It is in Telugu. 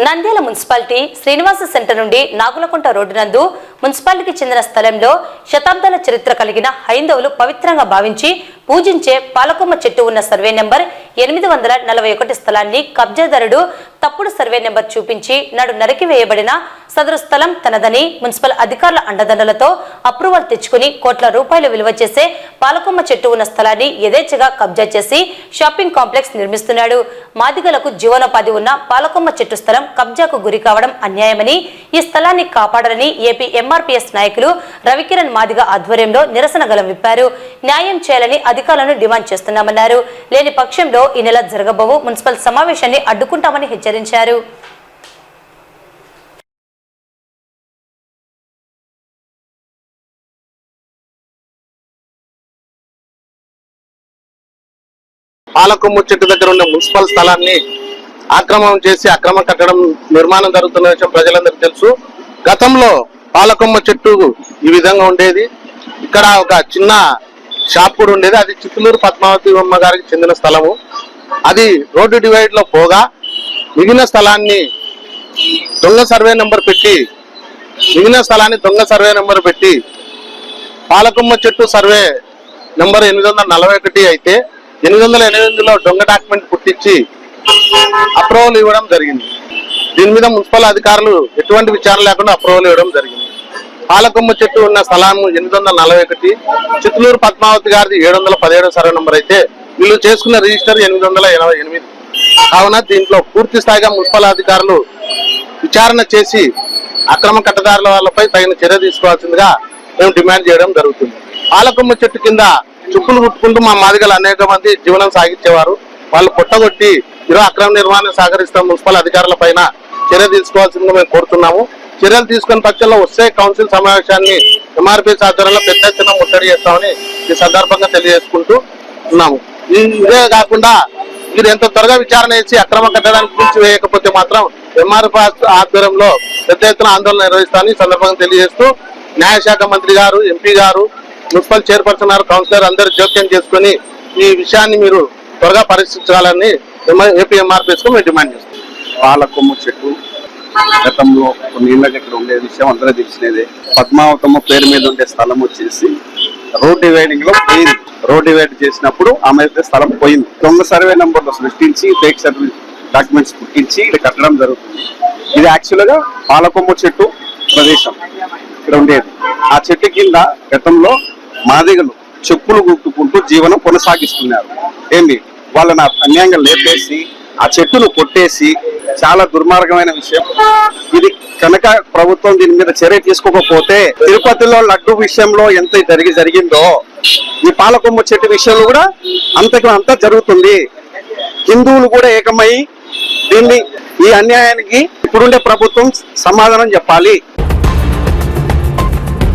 నంద్యాల మున్సిపాలిటీ శ్రీనివాస సెంటర్ నుండి నాగులకుంట రోడ్డు నందు మున్సిపాలిటీకి చెందిన స్థలంలో శతాబ్దాల చరిత్ర కలిగిన హైందవులు పవిత్రంగా భావించి పూజించే పాలకొమ్మ చెట్టు ఉన్న సర్వే నెంబర్ ఎనిమిది వందల నలభై ఒకటి స్థలాన్ని కబ్జాదారుడు తప్పుడు సర్వే నెంబర్ చూపించి నాడు నరికివేయబడిన సదరు స్థలం తనదని మున్సిపల్ అధికారుల అండదండలతో అప్రూవల్ తెచ్చుకుని కోట్ల రూపాయలు విలువ చేసే పాలకొమ్మ చెట్టు ఉన్న స్థలాన్ని యథేచ్ఛగా కబ్జా చేసి షాపింగ్ కాంప్లెక్స్ నిర్మిస్తున్నాడు. మాదిగలకు జీవనోపాధి ఉన్న పాలకొమ్మ చెట్టు స్థలం కబ్జాకు గురి కావడం అన్యాయమని ఈ స్థలాన్ని కాపాడాలని ఏపీ ఎంఆర్పీఎస్ నాయకులు రవికిరణ్ మాదిగ ఆధ్వర్యంలో నిరసన గలం విప్పారు. న్యాయం చేయాలని అధికారులను డిమాండ్ చేస్తున్నామన్నారు. లేని పక్షంలో ఈ నెల జరగబోవు మున్సిపల్ సమావేశాన్ని అడ్డుకుంటామని హెచ్చరించారు. పాలకొమ్ము చెట్టు దగ్గర ఉన్న మున్సిపల్ స్థలాన్ని ఆక్రమణం చేసి అక్రమ కట్టడం నిర్మాణం జరుగుతున్న విషయం ప్రజలందరికీ తెలుసు. గతంలో పాలకొమ్మ చెట్టు ఈ విధంగా ఉండేది. ఇక్కడ ఒక చిన్న షాప్ కూడా ఉండేది. అది చిత్తూరు పద్మావతి అమ్మ గారికి చెందిన స్థలము. అది రోడ్డు డివైడ్లో పోగా మిగిలిన స్థలాన్ని దొంగ సర్వే నెంబర్ పెట్టి మిగిలిన స్థలాన్ని దొంగ సర్వే నెంబర్ పెట్టి పాలకొమ్మ చెట్టు సర్వే నెంబర్ ఎనిమిది వందల నలభై ఒకటి అయితే ఎనిమిది వందల ఎనిమిదిలో దొంగ డాక్యుమెంట్ పుట్టించి అప్రూవల్ ఇవ్వడం జరిగింది. దీని మీద మున్సిపల్ అధికారులు ఎటువంటి విచారణ లేకుండా అప్రూవల్ ఇవ్వడం జరిగింది. పాలకొమ్మ చెట్టు ఉన్న స్థలాము ఎనిమిది వందల నలభై ఒకటి చిత్తలూరు పద్మావతి గారిది ఏడు వందల పదిహేడు సర్వే నెంబర్ అయితే వీళ్ళు చేసుకున్న రిజిస్టర్ ఎనిమిది వందల ఎనభై ఎనిమిది. కావున దీంట్లో పూర్తి స్థాయిగా మున్సిపల్ అధికారులు విచారణ చేసి అక్రమ కట్టదారుల వాళ్ళపై తగిన చర్య తీసుకోవాల్సిందిగా మేము డిమాండ్ చేయడం జరుగుతుంది. పాలకొమ్మ చెట్టు కింద చుప్పులు కుట్టుకుంటూ మా మాదిగలు అనేక మంది జీవనం సాగించేవారు. వాళ్ళు పొట్టగొట్టి ఈరోజు అక్రమ నిర్మాణం సహకరిస్తున్న మున్సిపల్ అధికారుల పైన చర్య తీసుకోవాల్సిందిగా మేము కోరుతున్నాము. చర్యలు తీసుకున్న పక్షంలో వస్తే కౌన్సిల్ సమావేశాన్ని ఎంఆర్పీఎస్ ఆధ్వర్యంలో పెద్ద ఎత్తున ముట్టడి చేస్తామని ఈ సందర్భంగా తెలియజేసుకుంటూ ఉన్నాము. ఇదే కాకుండా మీరు ఎంత త్వరగా విచారణ చేసి అక్రమ కట్టడానికి పూర్తి వేయకపోతే మాత్రం ఎంఆర్పీ ఆధ్వర్యంలో పెద్ద ఎత్తున ఆందోళన నిర్వహిస్తామని సందర్భంగా తెలియజేస్తూ న్యాయశాఖ మంత్రి గారు ఎంపీ గారు మున్సిపల్ చైర్పర్సన్ గారు కౌన్సిలర్ అందరూ జోక్యం చేసుకొని ఈ విషయాన్ని మీరు త్వరగా పరిశీలించాలని ఏపీఎంఆర్పీఎస్కు మేము డిమాండ్ చేస్తాం. పాలకొమ్ము చెట్టు గతంలో కొన్ని ఇక్కడ ఉండే విషయం అందరూ తెలిసినదే. పద్మావతమ్మ పేరు మీద ఉండే స్థలం వచ్చేసి రోడ్ డివైడింగ్లో పోయింది. రోడ్ డివైడ్ చేసినప్పుడు ఆమె అయితే స్థలం పోయింది. దొంగ సర్వే నంబర్లు సృష్టించి ఫేక్ సర్వే డాక్యుమెంట్స్ పుట్టించి ఇక్కడ కట్టడం జరుగుతుంది. ఇది యాక్చువల్గా పాలకొమ్మ చెట్టు ప్రదేశం. ఇక్కడ ఉండేది. ఆ చెట్టు కింద గతంలో మాదిగలు చెప్పులు కుట్టుకుంటూ జీవనం కొనసాగిస్తున్నారు. ఏంది? వాళ్ళని అన్యాయంగా లేపేసి ఆ చెట్టును కొట్టేసి చాలా దుర్మార్గమైన విషయం. ఇది కనుక ప్రభుత్వం దీని మీద చర్య తీసుకోకపోతే తిరుపతిలో లడ్డు విషయంలో ఎంత జరిగి జరిగిందో ఈ పాలకొమ్మ చెట్టు విషయంలో కూడా అంతకు అంత జరుగుతుంది. హిందువులు కూడా ఏకమై దీన్ని ఈ అన్యాయానికి ఇప్పుడుండే ప్రభుత్వం సమాధానం చెప్పాలి.